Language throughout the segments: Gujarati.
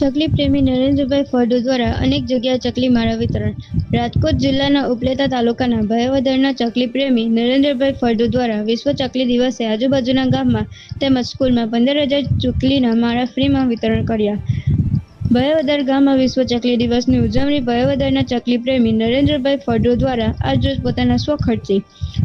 ચકલી પ્રેમી નરેન્દ્રભાઈ ફળદુ દ્વારા અનેક જગ્યાએ ચકલી માળા વિતરણ. રાજકોટ જિલ્લાના ઉપલેટા તાલુકાના ભયવદરના ચકલી પ્રેમી નરેન્દ્રભાઈ ફળદુ દ્વારા વિશ્વ ચકલી દિવસે આજુબાજુના ગામમાં તેમજ સ્કૂલમાં પંદર હજાર ચકલીના માળા ફ્રીમાં વિતરણ કર્યા. ભયાવદર ગામમાં વિશ્વ ચકલી દિવસની ઉજવણી ભયાવદરના ચકલી પ્રેમી નરેન્દ્રભાઈ ફળદુ દ્વારા આજરોજ પોતાના સ્વખર્ચે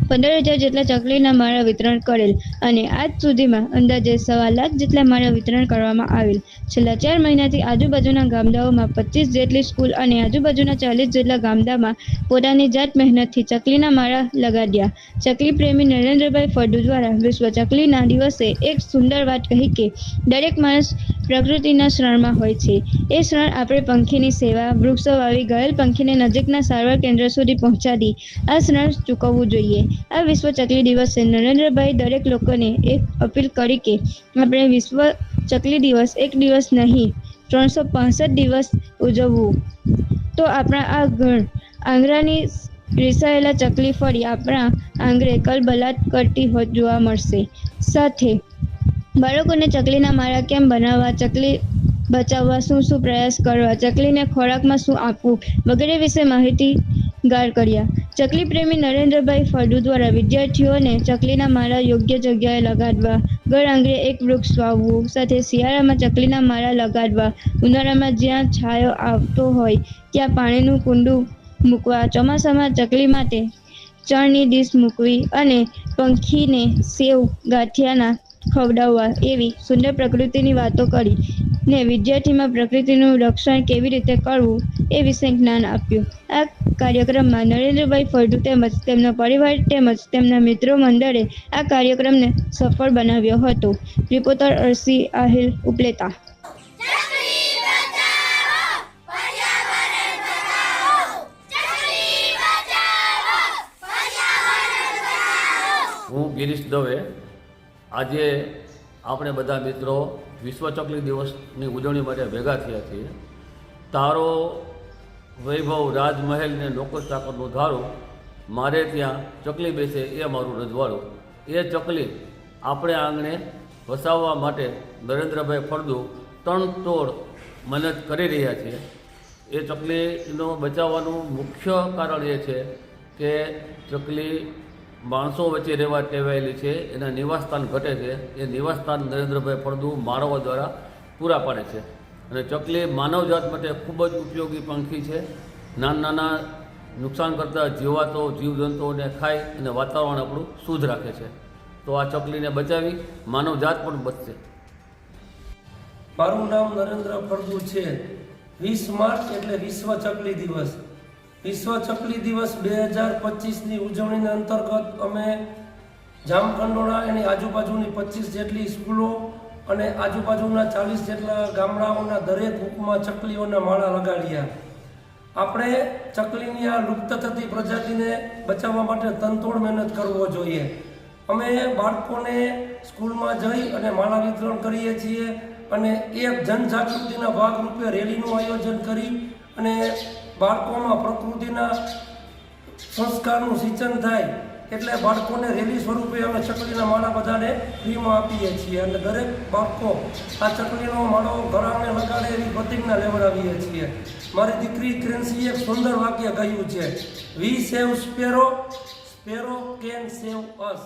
પંદર હજાર જેટલા ચકલીના માળા વિતરણ કરેલ અને આજ સુધીમાં અંદાજે સવા લાખ જેટલા માળા વિતરણ કરવામાં આવેલ. છેલ્લા ચાર મહિનાથી આજુબાજુના ગામડાઓમાં પચીસ જેટલી સ્કૂલ અને આજુબાજુના ચાલીસ જેટલા ગામડામાં પોતાની જાત મહેનતથી ચકલીના માળા લગાડ્યા. ચકલી પ્રેમી નરેન્દ્રભાઈ ફળદુ દ્વારા વિશ્વ ચકલીના દિવસે એક સુંદર વાત કહી કે, દરેક માણસ પ્રકૃતિના શરણમાં હોય છે. એ શરણ આપણે પંખીની સેવા, વૃક્ષો વાવી ગયેલ પંખીને નજીકના સારવાર કેન્દ્ર સુધી પહોંચાડી. આ શરણ ચૂકવવું જોઈએ. આ વિશ્વ ચકલી દિવસે નરેન્દ્રભાઈ દરેક લોકોને એક અપીલ કરી કે આપણે વિશ્વ ચકલી દિવસ એક દિવસ નહીં, ત્રણસો પાસઠ દિવસ ઉજવવું. તો આપણા આ ઘર આંગળાની રિસાયેલા ચકલી ફળી આપણા આંગળે કલબલાટ કરતી હોત જોવા મળશે. સાથે બાળકોને ચકલીના માળા કેમ બનાવવા? ચકલી બચાવવા શું શું પ્રયાસ કરવા? ચકલીને ખોરાકમાં શું આપવું? વગેરે વિશે માહિતીગાર કર્યા. ચકલી પ્રેમી નરેન્દ્રભાઈ ફળદુ દ્વારા વિદ્યાર્થીઓને ચકલીના માળા યોગ્ય જગ્યાએ લગાડવા, ઘર આંગણે એક વૃક્ષ વાવવું, સાથે શિયાળામાં ચકલીના માળા લગાડવા, ઉનાળામાં જ્યાં છાંયો આવતો હોય ત્યાં પાણીનું કુંડું મૂકવા, ચોમાસામાં ચકલી માટે ચણની ડીશ મૂકવી અને પંખીને સેવ ગાંઠિયાના ખવડાવવા એવી સુંદર પ્રકૃતિની વાતો કરી ને વિદ્યાર્થીમાં પ્રકૃતિનું રક્ષણ કેવી રીતે કરવું એ વિશે જ્ઞાન આપ્યું. આ કાર્યક્રમમાં નરેન્દ્રભાઈ ફળદુ તેમજ તેમનો પરિવાર તેમજ તેમના મિત્રો મંડળે આ કાર્યક્રમને સફળ બનાવ્યો હતો. રિપોર્ટર અરસી આહિલ ઉપલેતા. હું ગિરીશ દવે આજે આપણે બધા મિત્રો વિશ્વ ચકલી દિવસની ઉજવણી માટે ભેગા થયા છીએ. તારો વૈભવ રાજમહેલ ને લોકો ચાકરનો ધારો, મારે ત્યાં ચકલી બેસે એ મારું રજવાડું. એ ચકલી આપણે આંગણે વસાવવા માટે નરેન્દ્રભાઈ ફળદુ ત્રણ તોડ મહેનત કરી રહ્યા છે. એ ચકલીનો બચાવવાનું મુખ્ય કારણ એ છે કે ચકલી માણસો વચ્ચે રહેવા ટેવાયેલી છે, એના નિવાસસ્થાન ઘટે છે, એ નિવાસસ્થાન નરેન્દ્રભાઈ ફળદુ માળવા દ્વારા પૂરા પાડે છે. અને ચકલી માનવજાત માટે ખૂબ જ ઉપયોગી પંખી છે. નાના નાના નુકસાન કરતા જીવાતો, જીવજંતુઓને ખાય અને વાતાવરણ આપણું શુદ્ધ રાખે છે. તો આ ચકલીને બચાવી માનવજાત પણ બચશે. મારું નામ નરેન્દ્ર ફળદુ છે. વીસ માર્ચ એટલે વિશ્વ ચકલી દિવસ. વિશ્વ ચકલી દિવસ બે હજાર પચીસની ઉજવણીના અંતર્ગત અમે જામકંડોળા એની આજુબાજુની પચીસ જેટલી સ્કૂલો અને આજુબાજુના ચાલીસ જેટલા ગામડાઓના દરેક હુકમાં ચકલીઓના માળા લગાડ્યા. આપણે ચકલીની આ લુપ્ત થતી પ્રજાતિને બચાવવા માટે તનતોડ મહેનત કરવો જોઈએ. અમે બાળકોને સ્કૂલમાં જઈ અને માળા વિતરણ કરીએ છીએ અને એક જનજાગૃતિના ભાગરૂપે રેલીનું આયોજન કરી અને બાળકોમાં પ્રકૃતિના સંસ્કારનું સિંચન થાય એટલે બાળકોને રેલી સ્વરૂપે અમે ચકલીના માળા બધાને ફ્રીમાં આપીએ છીએ. અને દરેક બાળકો આ ચકલીનો માળો ઘરાને લગાડે એવી પ્રતિજ્ઞા લેવડાવીએ છીએ. મારી દીકરી ક્રેન્સીએ એક સુંદર વાક્ય કહ્યું છે we save sparrow sparrow can save us